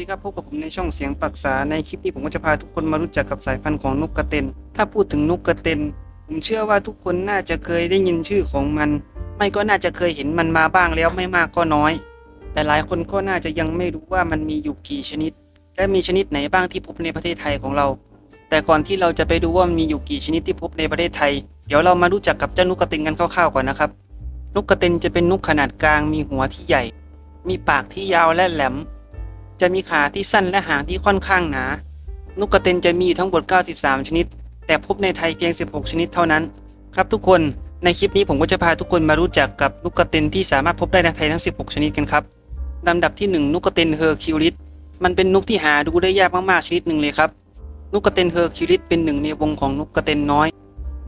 ดีครับพบกับผมในช่องเสียงปรักษาในคลิปนี้ผมก็จะพาทุกคนมารู้จักกับสายพันธุ์ของนกกระเต็น ถ้าพูดถึงนกกระเต็น ผมเชื่อว่าทุกคนน่าจะเคยได้ยินชื่อของมัน ไม่ก็น่าจะเคยเห็นมันมาบ้างแล้วไม่มากก็น้อย แต่หลายคนก็น่าจะยังไม่รู้ว่ามันมีอยู่กี่ชนิด และมีชนิดไหนบ้างที่พบในประเทศไทยของเรา แต่ก่อนที่เราจะไปดูว่ามันมีอยู่กี่ชนิดที่พบในประเทศไทย เดี๋ยวเรามารู้จักกับเจ้านกกระเต็นกันคร่าวๆก่อนนะครับ นกกระเต็นจะเป็นนกขนาดกลางมีหัวที่ใหญ่ มีปากที่ยาวและแหลม จะมีขาที่สั้นและหางที่ค่อนข้างหนา นกกระเต็นจะมีทั้งหมด 93 ชนิด แต่พบในไทยเพียง 16 ชนิดเท่านั้น ครับทุกคน ในคลิปนี้ผมก็จะพาทุกคนมารู้จักกับนกกระเต็นที่สามารถพบได้ในไทยทั้ง 16 ชนิดกันครับลำดับที่ 1นกกระเต็นเฮอร์คิวลิส มันเป็นนกที่หาดูได้ยากมากๆชนิดหนึ่งเลยครับ นกกระเต็นเฮอร์คิวลิสเป็นหนึ่งในวงของนกกระเต็นน้อย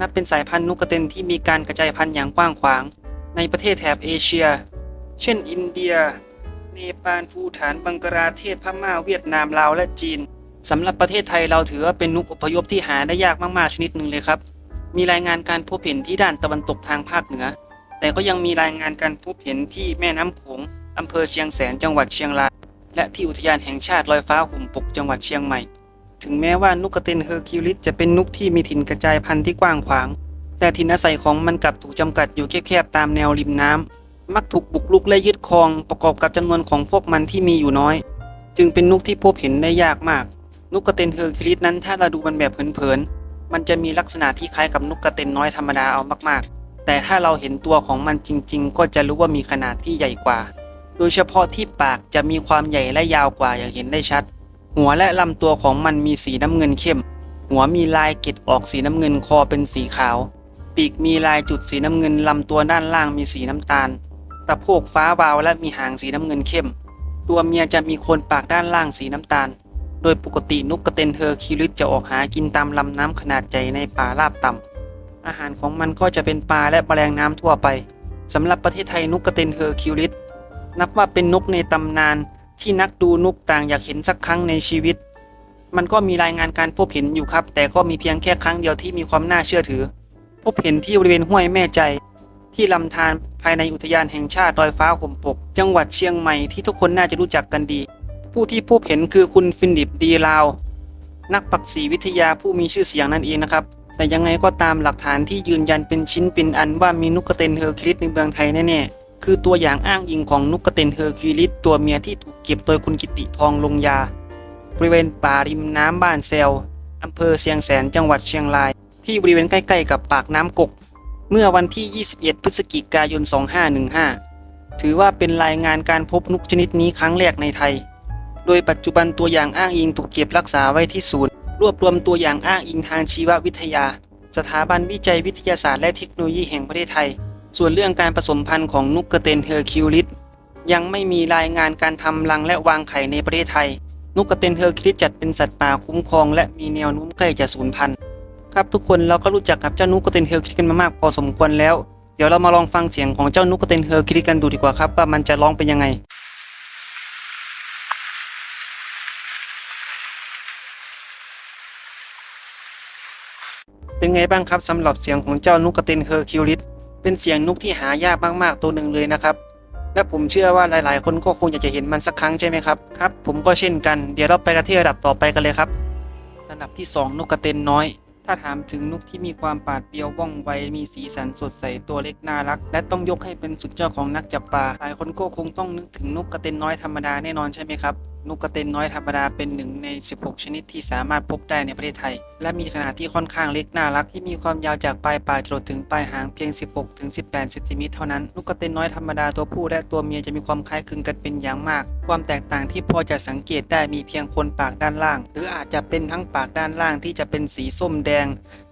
นับเป็นสายพันธุ์นกกระเต็นที่มีการกระจายพันธุ์อย่างกว้างขวาง ในประเทศแถบเอเชีย เช่น อินเดีย เนปาลภูฐานบังกลาเทศพม่าเวียดนามลาวและจีนสำหรับประเทศไทยเราถือว่าเป็นนกอพยพที่หาได้ยากมากๆชนิดหนึ่งเลยครับ มีรายงานการพบเห็นที่ด้านตะวันตกทางภาคเหนือ แต่ก็ยังมีรายงานการพบเห็นที่แม่น้ำโขงอำเภอเชียงแสนจังหวัดเชียงราย และที่อุทยานแห่งชาติลอยฟ้าหุ่มปกจังหวัดเชียงใหม่ ถึงแม้ว่านกกระเตนเฮอร์คิวลิสจะเป็นนกที่มีถิ่นกระจายพันธุ์ที่กว้างขวาง แต่ถิ่นอาศัยของมันกลับถูกจำกัดอยู่แคบๆตามแนวริมน้ำ มักถูกบุกรุกและยึดครองประกอบกับจำนวนของพวกมันที่มีอยู่น้อย จึงเป็นนกที่พบเห็นได้ยากมาก นกกระเตนเฮอร์คิลิสนั้นถ้าเราดูมันแบบเผินๆมันจะมีลักษณะที่คล้ายกับนกกระเตนน้อยธรรมดาเอามากๆ แต่ถ้าเราเห็นตัวของมันจริง ๆ ก็จะรู้ว่ามีขนาดที่ใหญ่กว่า โดยเฉพาะที่ปากจะมีความใหญ่และยาวกว่าอย่างเห็นได้ชัด หัวและลำตัวของมันมีสีน้ำเงินเข้ม หัวมีลายเกล็ดออกสีน้ำเงินคอเป็นสีขาวปีกมีลายจุดสีน้ำเงินลำตัวด้านล่างมีสีน้ำตาล ตะโพกฟ้าวาวและมีหางสีน้ำเงินเข้ม ตัวเมียจะมีโคนปากด้านล่างสีน้ำตาล โดยปกตินกกระเตนเฮอคิวลิสจะออกหากินตามลำน้ำขนาดใหญ่ในป่าราบต่ำอาหารของมันก็จะเป็นปลาและแมลงน้ำทั่วไปสำหรับประเทศไทยนกกระเตนเฮอคิวลิสนับว่าเป็นนกในตำนานที่นักดูนกต่างอยากเห็นสักครั้งในชีวิต มันก็มีรายงานการพบเห็นอยู่ครับ แต่ก็มีเพียงแค่ครั้งเดียวที่มีความน่าเชื่อถือ พบเห็นที่บริเวณห้วยแม่ใจ ที่ลำธารภายในอุทยานแห่งชาติดอยฟ้าห่มปก จังหวัดเชียงใหม่ที่ทุกคนน่าจะรู้จักกันดี ผู้ที่พบเห็นคือคุณฟิลิปดีลาว นักปักษีวิทยาผู้มีชื่อเสียงนั่นเองนะครับ แต่ยังไงก็ตามหลักฐานที่ยืนยันเป็นชิ้นเป็นอันว่ามีนกกเตนเฮอร์คิลิสในเมืองไทยแน่ๆคือตัวอย่างอ้างอิงของนกกเตนเฮอร์คิลิสตัวเมียที่ถูกเก็บโดยคุณกิติทองลงยาบริเวณป่าริมน้ำบ้านเซลอำเภอเชียงแสนจังหวัดเชียงราย ที่บริเวณใกล้ ๆ กับปากน้ำกก เมื่อวันที่ 21 พฤศจิกายน 2515 ถือว่าเป็นรายงานการพบนกชนิดนี้ครั้งแรกในไทย โดยปัจจุบันตัวอย่างอ้างอิงถูกเก็บรักษาไว้ที่ศูนย์ รวบรวมตัวอย่างอ้างอิงทางชีววิทยา สถาบันวิจัยวิทยาศาสตร์และเทคโนโลยีแห่งประเทศไทย ส่วนเรื่องการผสมพันธุ์ของนกกระเตนเฮอร์คิวลิสยังไม่มีรายงานการทำรังและวางไข่ในประเทศไทย นกกระเตนเฮอร์คิวลิสจัดเป็นสัตว์ป่าคุ้มครอง และมีแนวโน้มใกล้จะสูญพันธุ์ ครับทุกคนเราก็รู้จักกับเจ้านกกระเตนเฮอร์คิวลิสกันมามากพอสมควรแล้ว เดี๋ยวเรามาลองฟังเสียงของเจ้านกกระเตนเฮอร์คิวลิสกันดูดีกว่าครับว่ามันจะร้องเป็นยังไงเป็นไงบ้างครับสำหรับเสียงของเจ้านกกเตนเฮอร์คิวลิสเป็นเสียงนุกที่หายากมากๆตัวหนึ่งเลยนะครับ และผมเชื่อว่าหลายๆ คนก็คงอยากจะเห็นมันสักครั้งใช่ไหมครับครับ ผมก็เช่นกันเดี๋ยวเราไปกันที่ระดับต่อไปกันเลยครับ ระดับที่ 2นกกเตนน้อย ถ้าถามถึงนกที่มีความปาดเปรียวว่องไวมีสีสันสดใสตัวเล็กน่ารัก และต้องยกให้เป็นสุดยอดของนักจับปลาหลายคนก็คงต้องนึกถึงนกกระเต็นน้อยธรรมดาแน่นอนใช่ไหมครับ นกกระเต็นน้อยธรรมดาเป็นหนึ่งใน 16 ชนิดที่สามารถพบได้ในประเทศไทย และมีขนาดที่ค่อนข้างเล็กน่ารักที่มีความยาวจากปลายปากจรดถึงปลายหางเพียง 16ถึง18 เซนติเมตรเท่านั้นนกกระเต็นน้อยธรรมดาตัวผู้และตัวเมียจะมีความคล้ายคลึงกันเป็นอย่างมาก ความแตกต่างที่พอจะสังเกตได้มีเพียงคนปากด้านล่าง หรืออาจจะเป็นทั้งปากด้านล่างที่จะเป็นสีส้มแดง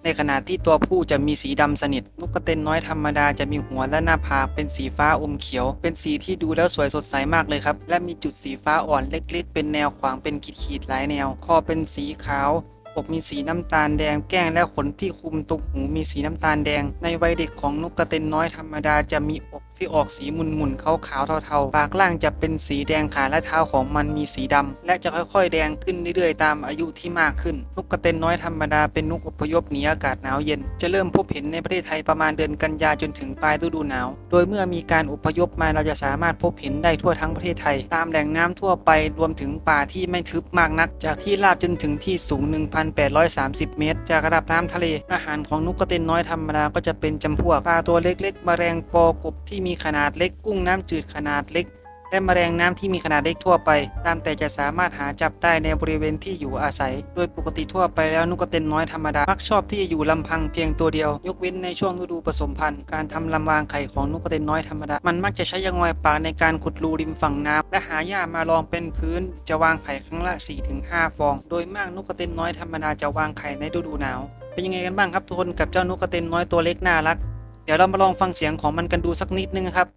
ในขณะที่ตัวผู้จะมีสีดำสนิท นกกระเต็นน้อยธรรมดาจะมีหัวและหน้าผากเป็นสีฟ้าอมเขียว เป็นสีที่ดูแล้วสวยสดใสมากเลยครับ และมีจุดสีฟ้าอ่อนเล็กๆ เป็นแนวขวางเป็นขีดๆหลายแนว คอเป็นสีขาวอกมีสีน้ำตาลแดงแก้งและขนที่คุมตุกหูมีสีน้ำตาลแดง ในวัยเด็กของนกกระเต็นน้อยธรรมดาจะมีอก ที่ออกสีมุนมุนขาวขาวๆเทาๆ ปากล่างจะเป็นสีแดงขาและเท้าของมันมีสีดำและจะค่อยๆ แดงขึ้นเรื่อยๆ ตามอายุที่มากขึ้น นกกระเต็นน้อยธรรมดาเป็นนกอพยพหนีอากาศหนาวเย็น จะเริ่มพบเห็นในประเทศไทยประมาณเดือนกันยาจนถึงปลายฤดูหนาว โดยเมื่อมีการอพยพมาเราจะสามารถพบเห็นได้ทั่วทั้งประเทศไทย ตามแหล่งน้ำทั่วไปรวมถึงป่าที่ไม่ทึบมากนัก จากที่ราบจนถึงที่สูง 1,830 เมตร จากระดับน้ำทะเล อาหารของนกกระเต็นน้อยธรรมดาก็จะเป็นจำพวกปลาตัวเล็กๆแมลงปอกบที่มีีขนาดเล็กกุ้งน้ำจืดขนาดเล็ก และแมลงน้ำที่มีขนาดเล็กทั่วไป ตามแต่จะสามารถหาจับได้ในบริเวณที่อยู่อาศัย โดยปกติทั่วไปแล้วนกกระเต็นน้อยธรรมดา มักชอบที่จะอยู่ลำพังเพียงตัวเดียว ยกเว้นในช่วงฤดูผสมพันธุ์ การทำลำวางไข่ของนกกระเต็นน้อยธรรมดา มันมักจะใช้ยางงอยปากในการขุดรูริมฝั่งน้ำและหาหญ้ามารองเป็นพื้น จะวางไข่ครั้งละ 4-5 ฟอง โดยมากนกกระเต็นน้อยธรรมดาจะวางไข่ในฤดูหนาว เป็นยังไงกันบ้างครับทุกคนกับเจ้านกกระเต็นน้อยตัวเล็กน่ารัก ดี๋ยวเรามาลองฟังเสียงของมันกันดูสักนิดนึงครับเ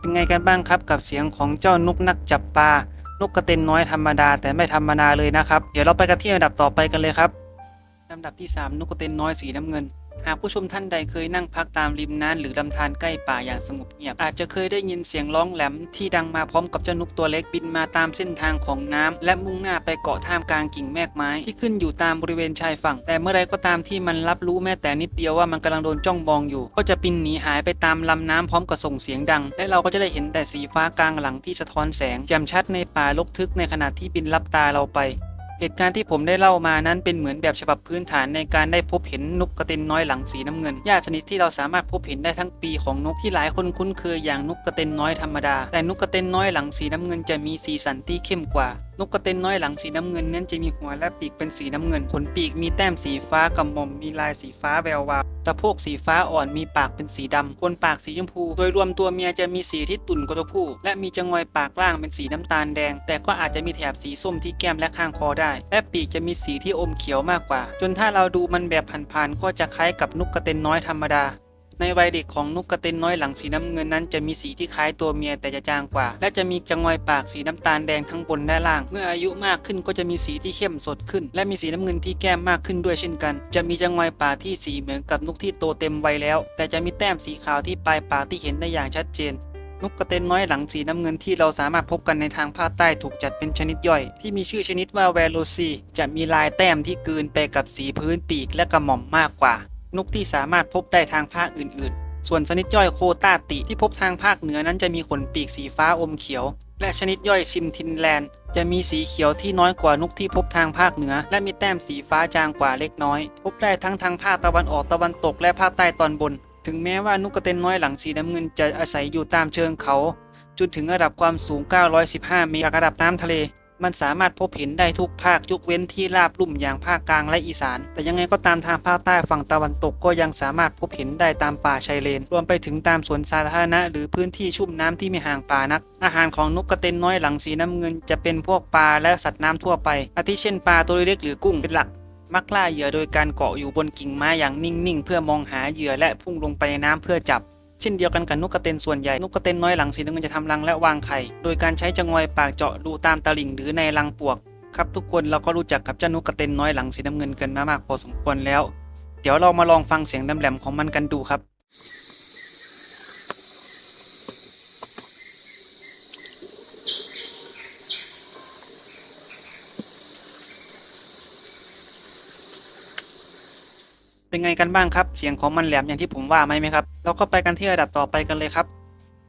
ป็นไงกันบ้างครับกับเสียงของเจ้านกนักจับปลานกกระเต็นน้อยธรรมดาแต่ไม่ธรรมดาเลยนะครับ เดี๋ยวเราไปกันที่อันดับต่อไปกันเลยครับลำดับที่ 3นกกระเต็นน้อยสีน้ำเงิน หากผู้ชมท่านใดเคยนั่งพักตามริมน้ำหรือลำธารใกล้ป่าอย่างสงบเงียบ อาจจะเคยได้ยินเสียงร้องแหลมที่ดังมาพร้อมกับเจ้านกตัวเล็กบินมาตามเส้นทางของน้ำและมุ่งหน้าไปเกาะท่ามกลางกิ่งแมกไม้ที่ขึ้นอยู่ตามบริเวณชายฝั่ง แต่เมื่อไรก็ตามที่มันรับรู้แม้แต่นิดเดียวว่ามันกำลังโดนจ้องมองอยู่ ก็จะบินหนีหายไปตามลำน้ำพร้อมกับส่งเสียงดัง และเราก็จะได้เห็นแต่สีฟ้ากลางหลังที่สะท้อนแสงแจ่มชัดในป่ารกทึกในขณะที่บินลับตาเราไป เหตุการณ์ที่ผมได้เล่ามานั้นเป็นเหมือนแบบฉบับพื้นฐานในการได้พบเห็นนกกระเต็นน้อยหลังสีน้ำเงินญาติชนิดที่เราสามารถพบเห็นได้ทั้งปีของนกที่หลายคนคุ้นเคยอย่างนกกระเต็นน้อยธรรมดา แต่นกกระเต็นน้อยหลังสีน้ำเงินจะมีสีสันที่เข้มกว่า นกกระเต็นน้อยหลังสีน้ำเงินนั้นจะมีหัวและปีกเป็นสีน้ำเงิน ขนปีกมีแต้มสีฟ้ากับมอมมีลายสีฟ้าแวววาวตะโพกสีฟ้าอ่อนมีปากเป็นสีดำคนปากสีชมพู โดยรวมตัวเมียจะมีสีที่ตุ่นกว่าตัวผู้ และมีจงอยปากล่างเป็นสีน้ำตาลแดง แต่ก็อาจจะมีแถบสีส้มที่แก้มและข้างคอได้ และปีกจะมีสีที่อมเขียวมากกว่า จนถ้าเราดูมันแบบผ่านๆก็จะคล้ายกับนกกระเต็นน้อยธรรมดา ในวัยเด็กของนกกระเต็นน้อยหลังสีน้ำเงินนั้นจะมีสีที่คล้ายตัวเมียแต่จะจางกว่า และจะมีจงอยปากสีน้ำตาลแดงทั้งบนและล่าง เมื่ออายุมากขึ้นก็จะมีสีที่เข้มสดขึ้น และมีสีน้ำเงินที่แก้มมากขึ้นด้วยเช่นกัน จะมีจงอยปากที่สีเหมือนกับนกที่โตเต็มวัยแล้ว แต่จะมีแต้มสีขาวที่ปลายปากที่เห็นได้อย่างชัดเจนนกกระเต็นน้อยหลังสีน้ำเงินที่เราสามารถพบกันในทางภาคใต้ถูกจัดเป็นชนิดย่อย ที่มีชื่อชนิดว่าแวโรซีจะมีลายแต้มที่กลืนไปกับสีพื้นปีกและกระหม่อมมากกว่า นกที่สามารถพบได้ทางภาคอื่น ๆ ส่วนชนิดย่อยโคตาติที่พบทางภาคเหนือนั้นจะมีขนปีกสีฟ้าอมเขียว และชนิดย่อยชิมทินแลนด์ จะมีสีเขียวที่น้อยกว่านกที่พบทางภาคเหนือ และมีแต้มสีฟ้าจางกว่าเล็กน้อย พบได้ทั้งทางภาคตะวันออกตะวันตกและภาคใต้ตอนบน ถึงแม้ว่านกกระเต็นน้อยหลังสีน้ำเงินจะอาศัยอยู่ตามเชิงเขาจนถึงระดับความสูง 915 เมตรจากระดับน้ำทะเล มันสามารถพบเห็นได้ทุกภาคยกเว้นที่ราบลุ่มอย่างภาคกลางและอีสาน แต่ยังไงก็ตามทางภาคใต้ฝั่งตะวันตกก็ยังสามารถพบเห็นได้ตามป่าชายเลน รวมไปถึงตามสวนสาธารณะ หรือพื้นที่ชุ่มน้ำที่ไม่ห่างป่านัก อาหารของนกกระเต็นน้อยหลังสีน้ำเงินจะเป็นพวกปลาและสัตว์น้ำทั่วไป อาทิเช่นปลาตัวเล็กหรือกุ้งเป็นหลักมักล่าเหยื่อโดยการเกาะอยู่บนกิ่งไม้อย่างนิ่งๆ เพื่อมองหาเหยื่อและพุ่งลงไปในน้ำเพื่อจับ เช่นเดียวกันกับนกกระเต็นส่วนใหญ่ นกกระเต็นน้อยหลังสีน้ำเงินจะทำรังและวางไข่ โดยการใช้จงอยปากเจาะรูตามตลิ่งหรือในรังปวก ครับทุกคนเราก็รู้จักกับเจ้านกกระเต็นน้อยหลังสีน้ำเงินกันมามากพอสมควรแล้ว เดี๋ยวเรามาลองฟังเสียงแหลมๆของมันกันดูครับเป็นไงกันบ้างครับ เสียงของมันแหลมอย่างที่ผมว่าไหมไหมครับ เราก็ไปกันที่ระดับต่อไปกันเลยครับ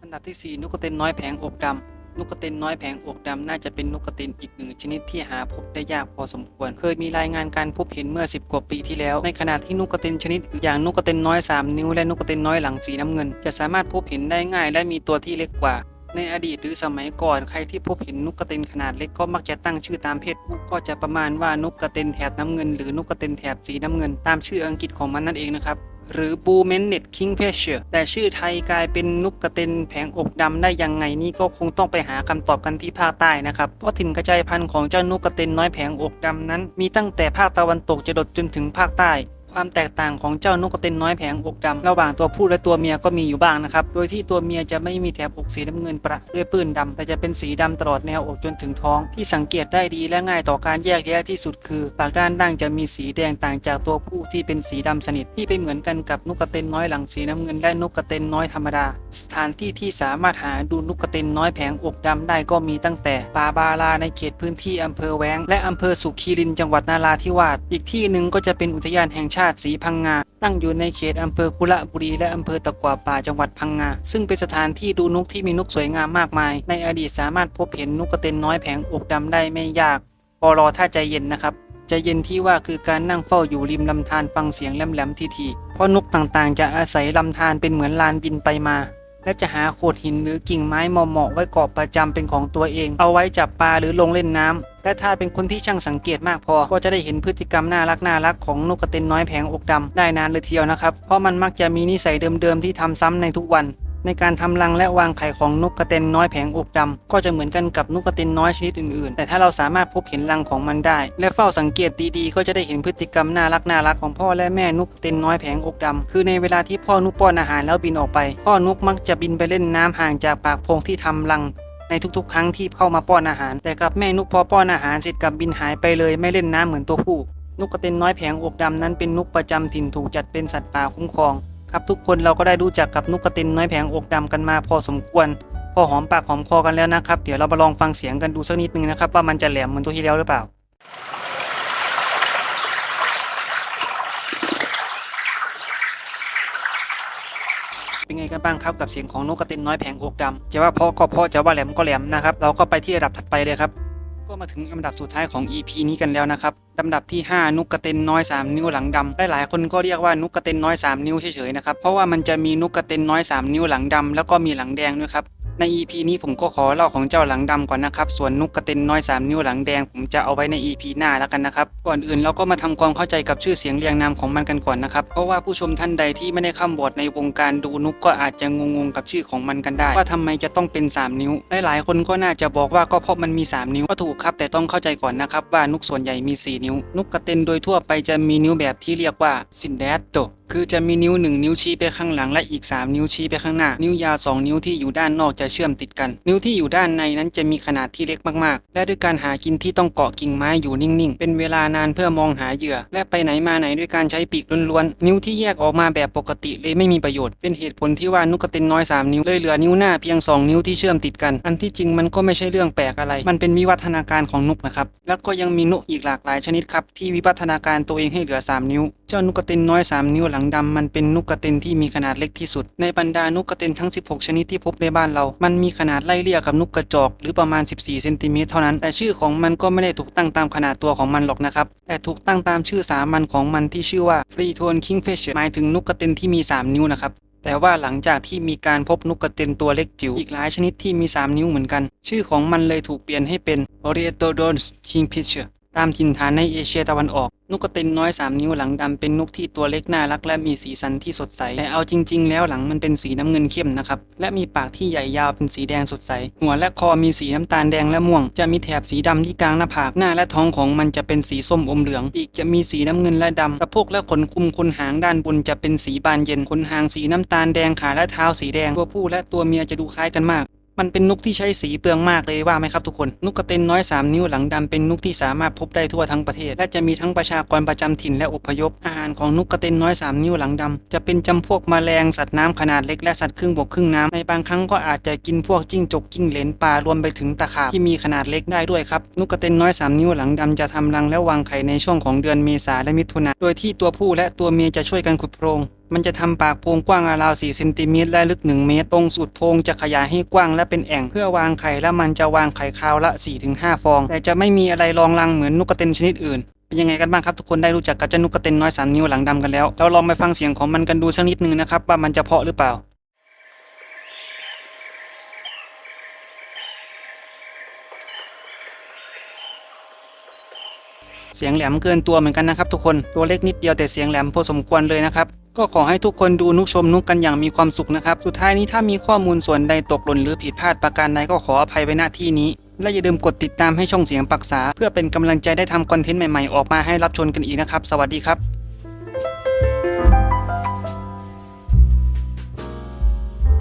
อันดับที่ 4 นกกระเต็นน้อยแผงอกดำนกกระเต็นน้อยแผงอกดำน่าจะเป็นนกกระเต็นอีกหนึ่งชนิดที่หาพบได้ยากพอสมควร เคยมีรายงานการพบเห็นเมื่อ 10 กว่าปีที่แล้ว ในขณะที่นกกระเต็นชนิด อย่างนกกระเต็นน้อย 3 นิ้วและนกกระเต็นน้อยหลังสีน้ำเงิน จะสามารถพบเห็นได้ง่าย และมีตัวที่เล็กกว่า ในอดีตหรือสมัยก่อนใครที่พบเห็นนกกระเต็นขนาดเล็กก็มักจะตั้งชื่อตามเพศผู้ก็จะประมาณว่านกกระเต็นแถบน้ำเงิน หรือนกกระเต็นแถบสีน้ำเงิน ตามชื่ออังกฤษของมันนั่นเองนะครับ หรือบูเมนเน็ตคิงเพชเชอร์แต่ชื่อไทยกลายเป็นนุกกระเตนแผงอกดำได้ยังไงนี่ก็คงต้องไปหาคำตอบกันที่ภาคใต้นะครับ เพราะถิ่นกระจายพันธุ์ของเจ้านุกกระเตนน้อยแผงอกดำนั้น มีตั้งแต่ภาคตะวันตกจรดจนถึงภาคใต้ ความแตกต่างของเจ้านกกระเต็นน้อยแผงอกดำระหว่างตัวผู้และตัวเมียก็มีอยู่บ้างนะครับ โดยที่ตัวเมียจะไม่มีแถบอกสีน้ำเงินประด้วยปื้นดำแต่จะเป็นสีดำตลอดแนวอกจนถึงท้อง ที่สังเกตได้ดีและง่ายต่อการแยกแยะที่สุดคือปากด้านล่างจะมีสีแดงต่างจากตัวผู้ที่เป็นสีดำสนิทที่ไปเหมือนกันกับนกกระเต็นน้อยหลังสีน้ำเงินและนกกระเต็นน้อยธรรมดา สถานที่ที่สามารถหาดูนกกระเต็นน้อยแผงอกดำได้ก็มีตั้งแต่ป่าบาลาในเขตพื้นที่อำเภอแวงและอำเภอสุขีรินจังหวัดนาราธิวาสอีกที่หนึ่งก็จะเป็นอุทยานแห่งชาติชาติสีพังงา ตั้งอยู่ในเขตอำเภอคุระบุรีและอำเภอตะกัวป่าจังหวัดพังงา ซึ่งเป็นสถานที่ดูนกที่มีนกสวยงามมากมาย ในอดีตสามารถพบเห็นนกกระเต็นน้อยแผงอกดำได้ไม่ยากปอรอถ้าใจเย็นนะครับใจเย็นที่ว่าคือการนั่งเฝ้าอยู่ริมลำธารฟังเสียงแหลมๆทีๆเพราะนกต่างๆ จะอาศัยลำธารเป็นเหมือนลานบินไปมา และจะหาโขดหินหรือกิ่งไม้เหมาะๆไว้เกาะประจำเป็นของตัวเอง เอาไว้จับปลาหรือลงเล่นน้ำ และถ้าเป็นคนที่ช่างสังเกตมากพอ ก็จะได้เห็นพฤติกรรมน่ารักน่ารักของนกกระเต็นน้อยแผงอกดำได้นานเลยทีเดียวนะครับ เพราะมันมักจะมีนิสัยเดิมๆที่ทำซ้ำในทุกวัน ในการทำรังและวางไข่ของนกกระเต็นน้อยแผงอกดำก็จะเหมือนกันกับนกกระเต็นน้อยชนิดอื่นๆ แต่ถ้าเราสามารถพบเห็นรังของมันได้ และเฝ้าสังเกตดีๆ ก็จะได้เห็นพฤติกรรมน่ารักน่ารักของพ่อและแม่นกกระเต็นน้อยแผงอกดำคือในเวลาที่พ่อนกป้อนอาหารแล้วบินออกไป พ่อนกมักจะบินไปเล่นน้ำห่างจากปากโพรงที่ทำรัง ในทุกๆ ครั้งที่เข้ามาป้อนอาหาร แต่กับแม่นกพอป้อนอาหารเสร็จกับบินหายไปเลยไม่เล่นน้ำเหมือนตัวผู้ นกกระเต็นน้อยแผงอกดำนั้นเป็นนกประจำถิ่นถูกจัดเป็นสัตว์ป่าคุ้มครอง ครับทุกคนเราก็ได้รู้จักกับนกกระเต็นน้อยแผงอกดำกันมาพอสมควร พอหอมปากหอมคอกันแล้วนะครับ เดี๋ยวเรามาลองฟังเสียงกันดูสักนิดนึงนะครับว่ามันจะแหลมเหมือนตัวที่แล้วหรือเปล่า เป็นไง กันบ้างครับกับเสียงของนกกระเต็นน้อยแผงอกดำจะว่าเพราะก็เพราะจะว่าแหลมก็แหลมนะครับเราก็ไปที่ระดับถัดไปเลยครับก็มาถึงอันดับสุดท้ายของ EP นี้กันแล้วนะครับลำดับที่ 5 นุกกระเต็นน้อย 3 นิ้วหลังดำหลายๆคนก็เรียกว่านุกกระเต็นน้อย 3 นิ้วเฉยๆนะครับเพราะว่ามันจะมีนุกกระเต็นน้อย 3 นิ้วหลังดำแล้วก็มีหลังแดงด้วยครับ ใน EP นี้ผมก็ขอเล่าของเจ้าหลังดำก่อนนะครับ ส่วนนุกกระเต็นน้อย 3 นิ้วหลังแดง ผมจะเอาไว้ใน EP หน้าแล้วกันนะครับ ก่อนอื่นเราก็มาทำความเข้าใจกับชื่อเสียงเรียงนามของมันกันก่อนนะครับ เพราะว่าผู้ชมท่านใดที่ไม่ได้ข้ามบอดในวงการดูนุกก็อาจจะงงๆกับชื่อของมันกันได้ ว่าทำไมจะต้องเป็น 3 นิ้ว หลายๆคนก็น่าจะบอกว่าก็เพราะมันมี 3 นิ้วก็ถูกครับ แต่ต้องเข้าใจก่อนนะครับว่านุกส่วนใหญ่มี 4 นิ้วนุกกระเต็นโดยทั่วไปจะมีนิ้วแบบที่เรียกว่าซินเดตโต คือจะมีนิ้ว 1 นิ้วชี้ไปข้างหลังและอีก 3 นิ้วชี้ไปข้างหน้า นิ้วยาว 2 นิ้วที่อยู่ด้านนอกจะเชื่อมติดกัน นิ้วที่อยู่ด้านในนั้นจะมีขนาดที่เล็กมากๆ และด้วยการหากินที่ต้องเกาะกิ่งไม้อยู่นิ่งๆ เป็นเวลานานเพื่อมองหาเหยื่อ และไปไหนมาไหนด้วยการใช้ปีกล้วนๆ นิ้วที่แยกออกมาแบบปกติเลยไม่มีประโยชน์ เป็นเหตุผลที่ว่านกกระเต็นน้อย 3 นิ้วเลยเหลือนิ้วหน้าเพียง 2 นิ้วที่เชื่อมติดกัน อันที่จริงมันก็ไม่ใช่เรื่องแปลกอะไร มันเป็นวิวัฒนาการของนกนะครับ แล้วก็ยังมีนกอีกหลากหลายชนิดครับที่วิวัฒนาการตัวเองให้เหลือ 3 นิ้ว เจ้านกกระเต็นน้อย 3 นิ้วหลังดำมันเป็นนกกระเต็นที่มีขนาดเล็กที่สุด ในบรรดานกกระเต็นทั้ง 16 ชนิดที่พบในบ้านเรา มันมีขนาดไล่เลี่ยกับนกกระจอก หรือประมาณ 14 เซนติเมตรเท่านั้น แต่ชื่อของมันก็ไม่ได้ถูกตั้งตามขนาดตัวของมันหรอกนะครับ แต่ถูกตั้งตามชื่อสามัญของมันที่ชื่อว่า Free Tone Kingfisher หมายถึงนกกระเต็นที่มี 3 นิ้วนะครับแต่ว่าหลังจากที่มีการพบนกกระเต็นตัวเล็กจิ๋วอีกหลายชนิดที่มี 3 นิ้วเหมือนกัน ชื่อของมันเลยถูกเปลี่ยนให้เป็น Orietodons Kingfisher ตามถิ่นฐานในเอเชียตะวันออก นกกระเต็นน้อย 3 นิ้วหลังดำเป็นนกที่ตัวเล็กน่ารักและมีสีสันที่สดใส แต่เอาจริง ๆ แล้วหลังมันเป็นสีน้ำเงินเข้มนะครับ และมีปากที่ใหญ่ยาวเป็นสีแดงสดใส หัวและคอมีสีน้ำตาลแดงและม่วง จะมีแถบสีดำที่กลางหน้าผากหน้าและท้องของมันจะเป็นสีส้มอมเหลืองปีกจะมีสีน้ำเงินและดำสะโพกและขนคุมขนหางด้านบนจะเป็นสีบานเย็นขนหางสีน้ำตาลแดงขาและเท้าสีแดงตัวผู้และตัวเมียจะดูคล้ายกันมาก มันเป็นนกที่ใช้สีเปลืองมากเลยว่าไหมครับทุกคน นกกระเต็นน้อย 3 นิ้วหลังดำเป็นนกที่สามารถพบได้ทั่วทั้งประเทศ และจะมีทั้งประชากรประจำถิ่นและอพยพ อาหารของนกกระเต็นน้อย 3 นิ้วหลังดำจะเป็นจำพวกแมลงสัตว์น้ำขนาดเล็กและสัตว์ครึ่งบกครึ่งน้ำในบางครั้งก็อาจจะกินพวกจิ้งจกจิ้งเหลนปลารวมไปถึงตะขาบที่มีขนาดเล็กได้ด้วยครับนกกระเต็นน้อย 3 นิ้วหลังดำจะทำรังและวางไข่ในช่วงของเดือนเมษาและมิถุนาโดยที่ตัวผู้และตัวเมียจะช่วยกันขุดโพรง มันจะทำปากโพรงกว้างราว4เซนติเมตรและลึก 1 เมตร ตรงสุดโพรงจะขยายให้กว้างและเป็นแอ่งเพื่อวางไข่และมันจะวางไข่คราวละ 4-5 ฟอง แต่จะไม่มีอะไรรองรังเหมือนนกกระเต็นชนิดอื่นเป็นยังไงกันบ้างครับทุกคนได้รู้จักกับเจ้านกกระเต็นน้อยสามนิ้วหลังดำกันแล้วเราลองไปฟังเสียงของมันกันดูสักนิดนึงนะครับว่ามันจะเพาะหรือเปล่าเสียงแหลมเกินตัวเหมือนกันนะครับทุกคนตัวเล็กนิดเดียวแต่เสียงแหลมพอสมควรเลยนะครับ ก็ขอให้ทุกคนดูนุกชมนุกกันอย่างมีความสุขนะครับ สุดท้ายนี้ถ้ามีข้อมูลส่วนใดตกหล่นหรือผิดพลาดประการใดก็ขออภัยไว้หน้าที่นี้ และอย่าลืมกดติดตามให้ช่องเสียงปรักษา เพื่อเป็นกำลังใจได้ทำคอนเทนต์ใหม่ๆ ออกมาให้รับชมกันอีกนะครับ สวัสดีครับ